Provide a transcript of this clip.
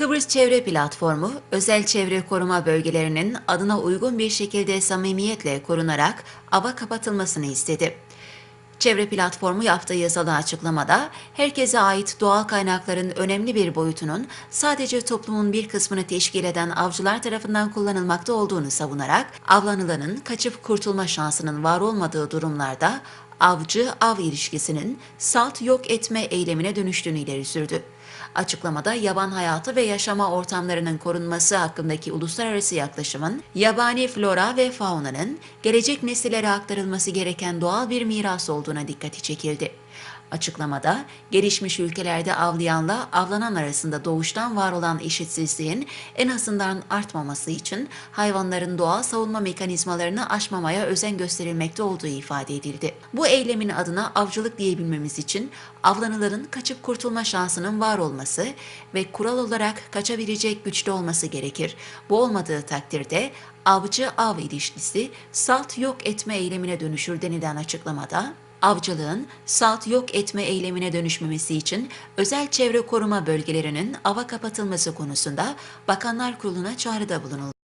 Kıbrıs Çevre Platformu, özel çevre koruma bölgelerinin adına uygun bir şekilde samimiyetle korunarak ava kapatılmasını istedi. Çevre platformu yaptığı yazılı açıklamada, herkese ait doğal kaynakların önemli bir boyutunun sadece toplumun bir kısmını teşkil eden avcılar tarafından kullanılmakta olduğunu savunarak, avlanılanın kaçıp kurtulma şansının var olmadığı durumlarda avcı-av ilişkisinin salt yok etme eylemine dönüştüğünü ileri sürdü. Açıklamada yaban hayatı ve yaşama ortamlarının korunması hakkındaki uluslararası yaklaşımın yabani flora ve faunanın gelecek nesillere aktarılması gereken doğal bir miras olduğuna dikkati çekildi. Açıklamada gelişmiş ülkelerde avlayanla avlanan arasında doğuştan var olan eşitsizliğin en azından artmaması için hayvanların doğal savunma mekanizmalarını aşmamaya özen gösterilmekte olduğu ifade edildi. Bu eylemin adına avcılık diyebilmemiz için avlanıların kaçıp kurtulma şansının var olması ve kural olarak kaçabilecek güçlü olması gerekir. Bu olmadığı takdirde avcı-av ilişkisi salt yok etme eylemine dönüşür denilen açıklamada, avcılığın salt yok etme eylemine dönüşmemesi için özel çevre koruma bölgelerinin ava kapatılması konusunda Bakanlar Kurulu'na çağrıda bulunuldu.